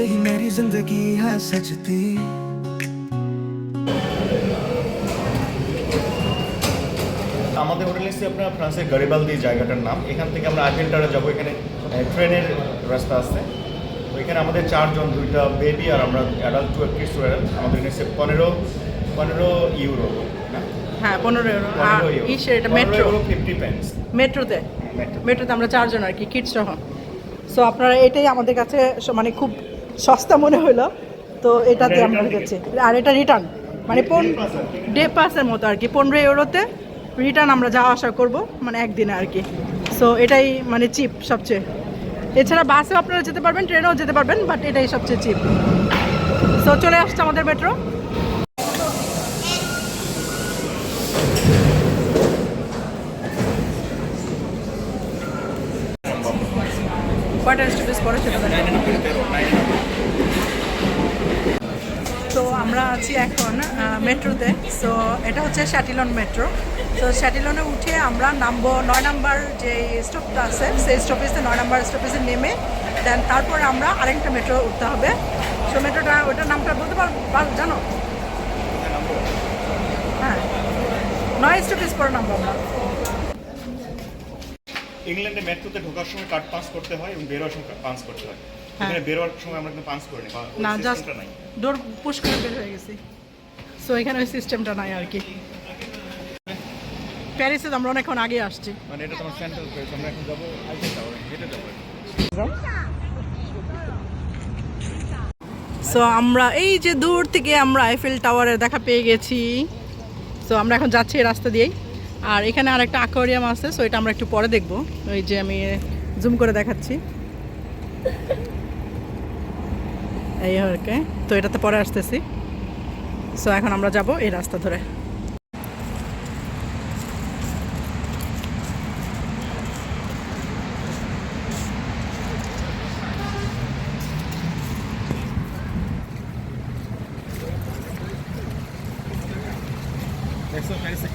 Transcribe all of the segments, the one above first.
तुमसे ही मेरी जिंदगी है सजती আমাদের হোটেল এসে আপনার ফ্রান্সের গরিবালদি জায়গাটার নাম এখান থেকে আমরা আইফেল টাওয়ারে যাবো এখানে আহ, ট্রেনের রাস্তা আছে ওইখানে আমাদের চারজন দুইটা বেবি আর আমরা অ্যাডাল্ট টু কিডস অ্যাডাল্ট আমাদের এসে পনেরো পনেরো ইউরো না হ্যাঁ পনেরো ইউরো আর পনেরো ইউরো ইসের এটা মেট্রো ফিফটি পেন্স মেট্রোতে মেট্রো মেট্রোতে আমরা চারজন আর কি কিডস সহ সো আপনারা এটাই আমাদের কাছে স- মানে খুব সস্তা মনে হলো তো এটাতে এটা আমরা গেছি আর এটা রিটার্ন মানে পন। ডে পাসের মতো আর কি পনেরো ইউরোতে রিটার্ন আমরা যাওয়া আসা করব মানে একদিনে আর কি। সো এটাই মানে চিপ সবচেয়ে। এছাড়া বাসেও আপনারা যেতে পারবেন ট্রেনেও যেতে পারবেন বাট এটাই সবচেয়ে চিপ সো চলে আসছে আমাদের মেট্রো স্টপেজ পরে সেটা দেখাবো। তো আমরা আছি এখন মেট্রোতে। সো এটা হচ্ছে শ্যাটিলন মেট্রো তো শ্যাটিলনে উঠে আমরা নামবো, নয় নাম্বার যে স্টপটা আছে, সেই স্টপেজে নয় নাম্বার স্টপেজে নেমে দেন তারপরে আমরা আরেকটা মেট্রো উঠতে হবে। সো মেট্রোটা ওটার নামটা বলতে পার জানো? হ্যাঁ। নয় স্টপেজ পরে নামবো আমরা। ইংল্যান্ডে মেট্রোতে ঢোকার সময় কার্ড পাস করতে হয় এবং বেরোয়ার সময় পাস করতে হ্যাঁ। এখানে বেরোয়ার সময় আমরা কিন্তু করিনি বা না জাস্ট ডোর পুশ করে বের হয়ে গেছি। সো এখানে ওই সিস্টেমটা নাই আর কি। প্যারিসে আমরা অনেকক্ষণ আগে আসছি। মানে এটা তোমার সেন্ট্রাল প্লেস আমরা এখন যাব আইফেল টাওয়ারে হেঁটে যাব। সো আমরা এই যে দূর থেকে আমরা আইফেল টাওয়ারের দেখা পেয়ে গেছি। সো আমরা এখন যাচ্ছি এই রাস্তা দিয়েই। আর এখানে আর একটা অ্যাকোয়ারিয়াম আছে সো এটা আমরা একটু পরে দেখব। ওই যে আমি জুম করে দেখাচ্ছি। এই আর কি। তো এটাতে পরে আসতেছি। সো এখন আমরা যাব এই রাস্তা ধরে। দেখছ প্যারিসে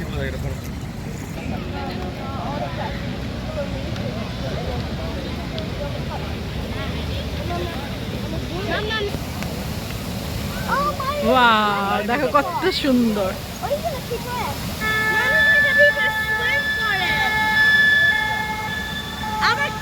দেখো কত সুন্দর। What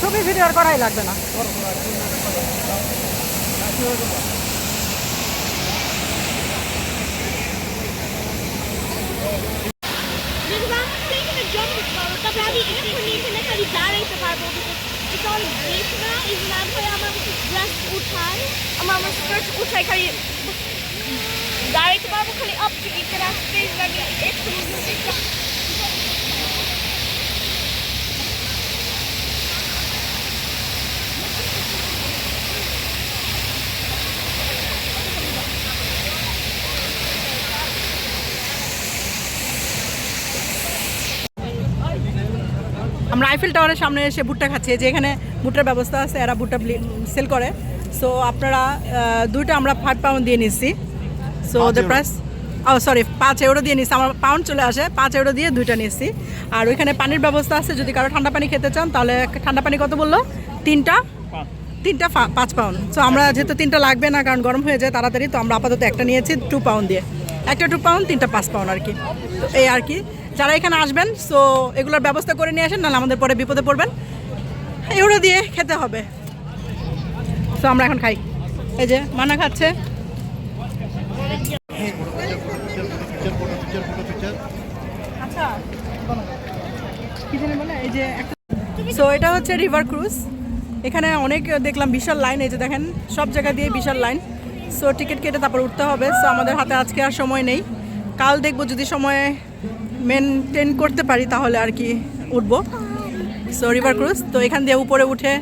ছবি ভিডিও আর করাই লাগবে না। আমরা সেইখানে জন্ম পাবো তবে আমি এখন এখানে খালি দাঁড়াইতে পারব এটা অনেক বেশি না এই জন্য আমি খালি আমার ড্রেস উঠাই আমার আমার স্কার্ট উঠাই খালি দাঁড়াইতে পারব খালি আপ টু এখানে আসতে আমি একটু আমরা আইফেল টাওয়ারের সামনে এসে ভুট্টা খাচ্ছি। যে এখানে ভুট্টার ব্যবস্থা আছে এরা ভুট্টা সেল করে। সো আপনারা দুইটা আমরা ফাইভ পাউন্ড দিয়ে নিচ্ছি। So the price O sorry পাঁচ ইউরো দিয়ে নিচ্ছি। আমার পাউন্ড চলে আসে পাঁচ ইউরো দিয়ে দুইটা নিচ্ছি। আর ওইখানে পানির ব্যবস্থা আছে যদি কারও ঠান্ডা পানি খেতে চান তাহলে ঠান্ডা পানি কত বলল? তিনটা? তিনটা পাঁচ পাউন্ড সো আমরা যেহেতু তিনটা লাগবে না কারণ গরম হয়ে যায় তাড়াতাড়ি তো আমরা আপাতত একটা নিয়েছি টু পাউন্ড দিয়ে। একটা টু পাউন্ড তিনটা পাঁচ পাউন্ড আর কি। তো এই আর কি। যারা এখানে আসবেন সো এগুলোর ব্যবস্থা করে নিয়ে আসেন, নাহলে আমাদের পরে বিপদে পড়বেন। এগুলো দিয়ে খেতে হবে। সো আমরা এখন খাই। এই যে মানা খাচ্ছে। আচ্ছা সো এটা হচ্ছে রিভার ক্রুজ এখানে অনেক দেখলাম বিশাল লাইন, এই যে দেখেন, সব জায়গা দিয়ে বিশাল লাইন। সো টিকিট কেটে তারপর উঠতে হবে। সো আমাদের হাতে আজকে আর সময় নেই। কাল দেখব যদি সময়ে মেনটেন করতে পারি তাহলে আর কি উঠবো। সো রিভার ক্রুজ তো এখান দিয়ে উপরে উঠে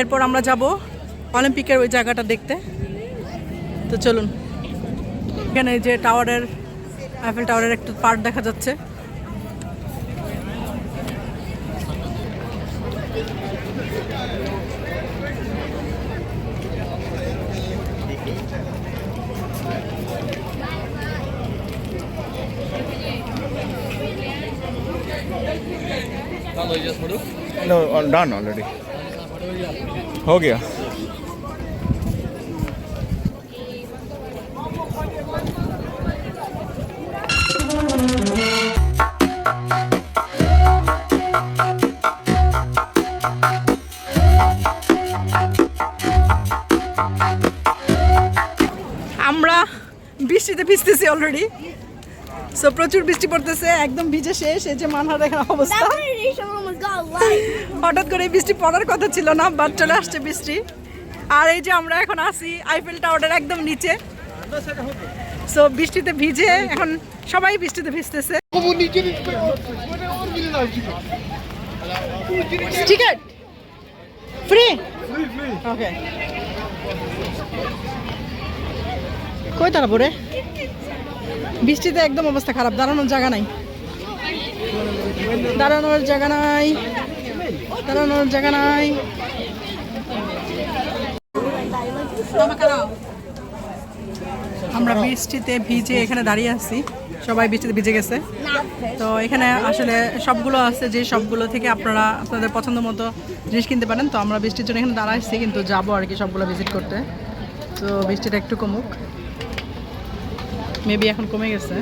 এরপর আমরা যাব অলিম্পিকের ওই জায়গাটা দেখতে। তো চলুন, এখানে যে টাওয়ারের আইফেল টাওয়ারের একটু পার্ট দেখা যাচ্ছে। No, all done already. हो गया আমরা বৃষ্টিতে ভিজতেছি অলরেডি সো প্রচুর বৃষ্টি পড়তেছে একদম ভিজে শেষ এই যে মানহার এখানে অবস্থা. হঠাৎ করে বৃষ্টি পড়ার কথা ছিল না বাট চলে আসছে বৃষ্টি। আর এই যে আমরা এখন আছি আইফেল টাওয়ারের একদম নিচে। সো বৃষ্টিতে ভিজে এখন সবাই বৃষ্টিতে ভিজতেছে। টিকেট ফ্রি ওকে কই তারা পরে বৃষ্টিতে একদম অবস্থা খারাপ, দাঁড়ানোর জায়গা নাই। দাঁড়ানোর জায়গা নাই, দাঁড়ানোর জায়গা নাই। আমরা বৃষ্টিতে ভিজে এখানে দাঁড়িয়ে আছি, সবাই বৃষ্টিতে ভিজে গেছে। তো এখানে আসলে সবগুলো আছে, যে সবগুলো থেকে আপনারা আপনাদের পছন্দ মতো জিনিস কিনতে পারেন। তো আমরা বৃষ্টির জন্য এখানে দাঁড়াইছি, কিন্তু যাব আর কি সবগুলো ভিজিট করতে। তো বৃষ্টিটা একটু কমুক। মেবি এখন কমে গেছে।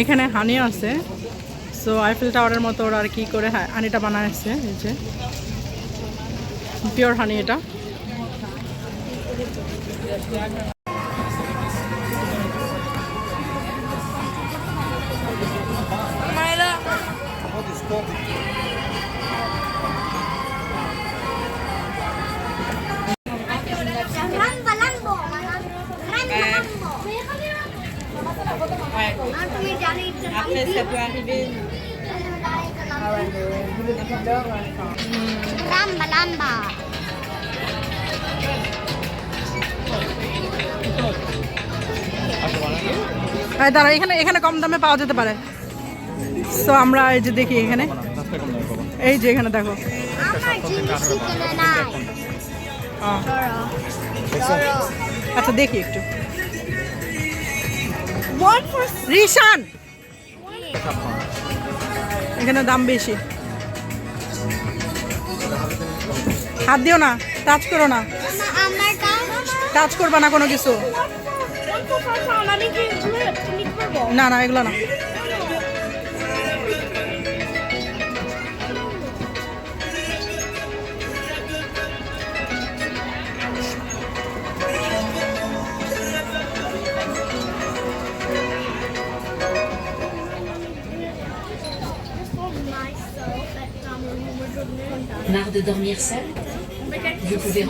এখানে হানি আছে। সো আইফেল টাওয়ারের মতো ওরা আর কি করে হানিটা বানাচ্ছে এই যে। পিওর হানি এটা। Ramba Lamba. দাঁড়া এখানে এখানে কম দামে পাওয়া যেতে পারে সো আমরা এই যে দেখি এখানে। এই যে এখানে দেখো। আচ্ছা দেখি একটু। রিশান! এখানে দাম বেশি। হাত দিও না, টাচ করো না। টাচ করবা না কোনো কিছু। না না, এগুলো না। De dormir seul. Vous pouvez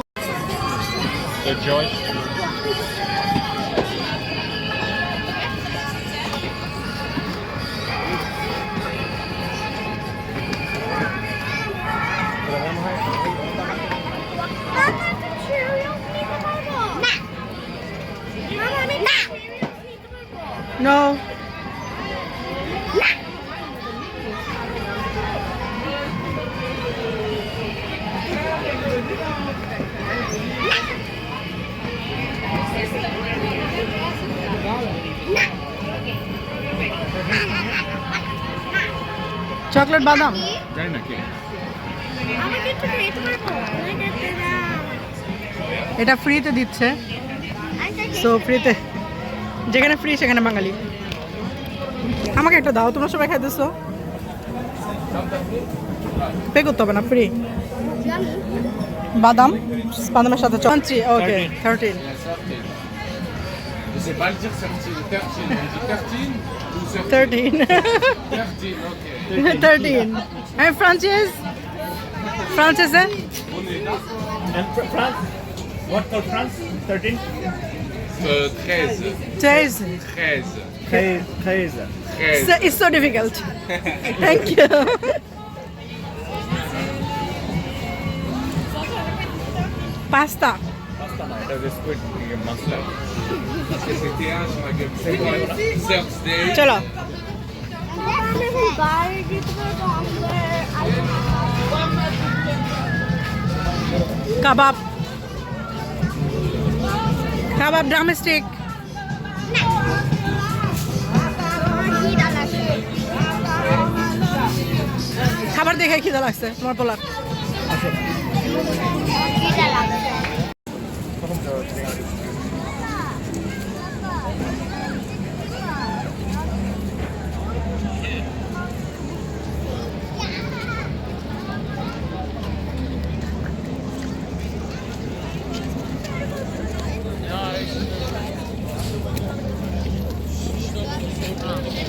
chocolate বাদাম? জানি না কি। এটা ফ্রিতে দিচ্ছে। আচ্ছা, সো ফ্রিতে যেখানে ফ্রি সেখানে বাঙালি। আমাকে একটা দাও তোমরা সবাই খাইতেছো। পে করতে হবে না ফ্রি বাদাম বাদামের সাথে চঞ্চি okay thirteen sais pas le dire 13, 13, 13 13 13, And Frances? Frances. And France? What for France? 13? 13. 13. 13. 13. 13. It's so difficult. Thank you. Pasta. চলো কাবাব কাবাব ড্রামস্টিক খাবার দেখে খিদা লাগছে তোমার পোলার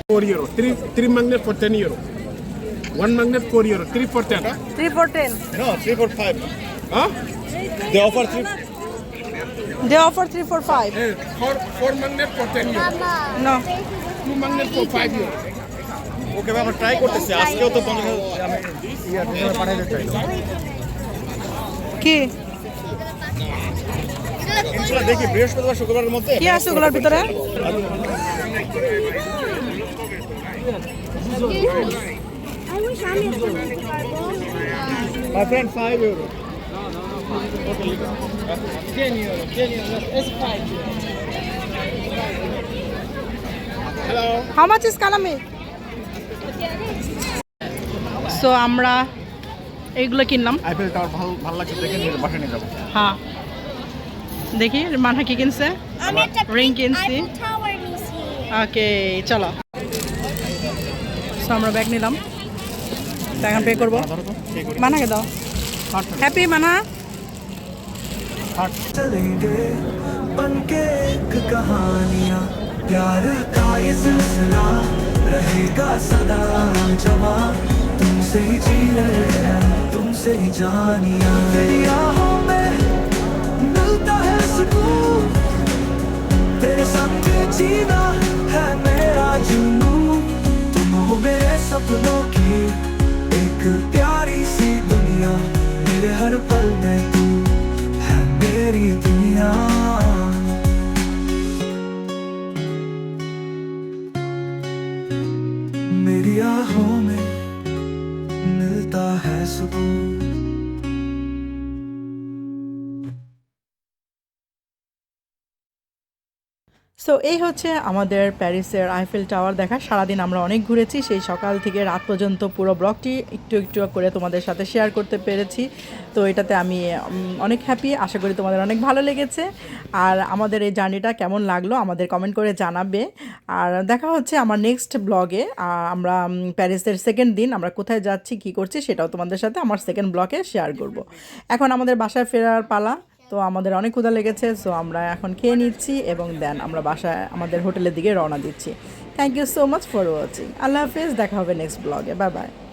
4 euro. 3 3 magnet for 10 euro. One magnet 4 euro. 3 for 10. 3 for 10. No, 3 for 5. Huh? They offer 3 They offer three for five. Uh, four, four magnet for ten years. No. Two magnet for five years. ওকে বাবা try করতেছি আজকেও তো পঞ্চাশ কি দেখি বৃহস্পতিবার শুক্রবারের মধ্যে কি আছে ওগুলোর ভিতরে My friend, five euros. 10 euro, 10 euro. It's 5 euro. How much is kalame? So আমরা এইগুলো কিনলাম। আইফেল টাওয়ার ভালো ভালো লাগছে দেখে নিয়ে বাসা নিয়ে যাব। হ্যাঁ। দেখি মানহা কি কিনছে? রিং কিনছি। ওকে চলো। সো আমরা ব্যাগ নিলাম। এখন পে করব। মানাকে দাও। হ্যাপি মানা चलेंगे। बन के एक कहानियाँ। प्यार का ये सिलसिला रहेगा सदा जमा। तुमसे ही जी तुमसे ही जानिया। तेरी आहों में मिलता है सुकून। तेरे संग जीना है मेरा जुनून। तुम हो मेरे सपनों की एक प्यारी सी दुनिया। मेरे हर पल में मेरी दुनिया। मेरी आहों में मिलता है सुकून। এই হচ্ছে আমাদের প্যারিসের আইফেল টাওয়ার দেখা। সারাদিন আমরা অনেক ঘুরেছি, সেই সকাল থেকে রাত পর্যন্ত পুরো ব্লগটি একটু একটু করে তোমাদের সাথে শেয়ার করতে পেরেছি। তো এটাতে আমি অনেক হ্যাপি আশা করি তোমাদের অনেক ভালো লেগেছে। আর আমাদের এই জার্নিটা কেমন লাগল আমাদের কমেন্ট করে জানাবে। আর দেখা হচ্ছে আমার নেক্সট ব্লগে আমরা প্যারিসের সেকেন্ড দিন আমরা কোথায় যাচ্ছি, কী করছি সেটাও তোমাদের সাথে আমার সেকেন্ড ব্লগে শেয়ার করব। এখন আমাদের বাসায় ফেরার পালা। তো আমাদের অনেক ক্ষুধা লেগেছে সো আমরা এখন খেয়ে নিচ্ছি এবং দেন আমরা বাসায় আমাদের হোটেলের দিকে রওনা দিচ্ছি। Thank you so much for watching আল্লাহ হাফিজ, দেখা হবে নেক্সট ব্লগে বাই বাই